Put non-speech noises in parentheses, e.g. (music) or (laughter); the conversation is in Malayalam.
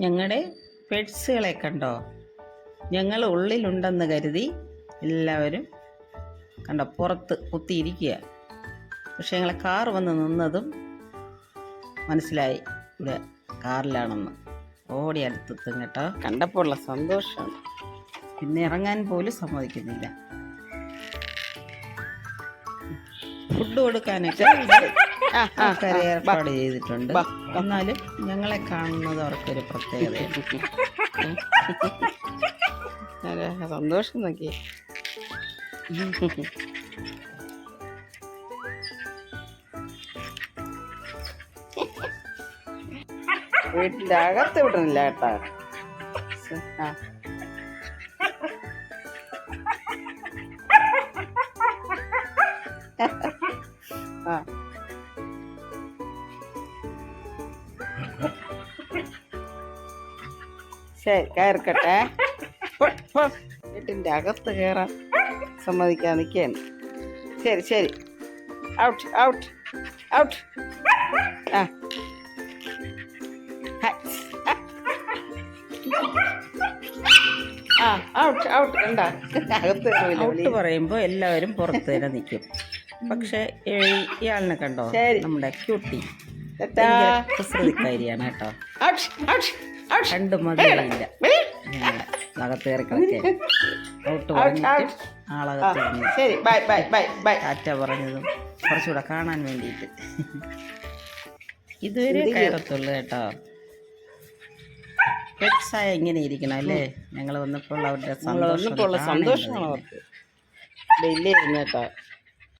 ഞങ്ങളുടെ പെറ്റ്സുകളെ കണ്ടോ? ഞങ്ങൾ ഉള്ളിലുണ്ടെന്ന് കരുതി എല്ലാവരും കണ്ടോ പുറത്ത് കുത്തിയിരിക്കുക. പക്ഷെ ഞങ്ങളെ കാർ വന്ന് നിന്നതും മനസ്സിലായി ഇവിടെ കാറിലാണെന്ന്. ഓടി അടുത്തെത്തും കേട്ടോ. കണ്ടപ്പോൾ ഉള്ള സന്തോഷമാണ് പിന്നെ ഇറങ്ങാൻ പോലും സമ്മതിക്കുന്നില്ല. ഫുഡ് കൊടുക്കാനൊക്കെ (laughs) ആൾക്കാരെ ഏർപ്പാട് ചെയ്തിട്ടുണ്ട്. എന്നാലും ഞങ്ങളെ കാണുന്നത് അവർക്കൊരു പ്രത്യേകത സന്തോഷം നോക്കി. വീട്ടിന്റെ അകത്ത് വിടണില്ല കേട്ടാ. ആ. (laughs) ആ ശരി കയറിക്കട്ടെ. വീട്ടിന്റെ അകത്ത് കയറാൻ സമ്മതിക്കാൻ നിൽക്കുകയാണ് ശരി ശരി. ഔട്ട് ഔട്ട് ഔട്ട് ആ. ആ ഔട്ട് ഔട്ട് കണ്ട? അകത്ത് ഔട്ട് പറയുമ്പോൾ എല്ലാവരും പുറത്ത് തന്നെ നിൽക്കും പക്ഷെ ഇയാളിനെ കണ്ടോ. നമ്മുടെ ക്യൂട്ടി. കുസൃതിക്കാരിയാണ് കേട്ടോ. രണ്ട് മതിയില്ല വെളി. അകത്ത് കയറി കിടക്കേ ഔട്ട് പറഞ്ഞിട്ട് ആളകത്ത് ഇറങ്ങി ശരി. Bye bye bye bye. Tata പറഞ്ഞതും കുറച്ചുകൂടെ കാണാൻ വേണ്ടിയിട്ട്. ഇതുവരെ കയറത്തുള്ളൂ കേട്ടോ. പെറ്റ്സായ ഇങ്ങനെ ഇരിക്കണം അല്ലേ? ഞങ്ങൾ വന്നപ്പോൾ അവരുടെ സന്തോഷം സന്തോഷമാണ് അവർക്ക്. വലിയ കേട്ടോ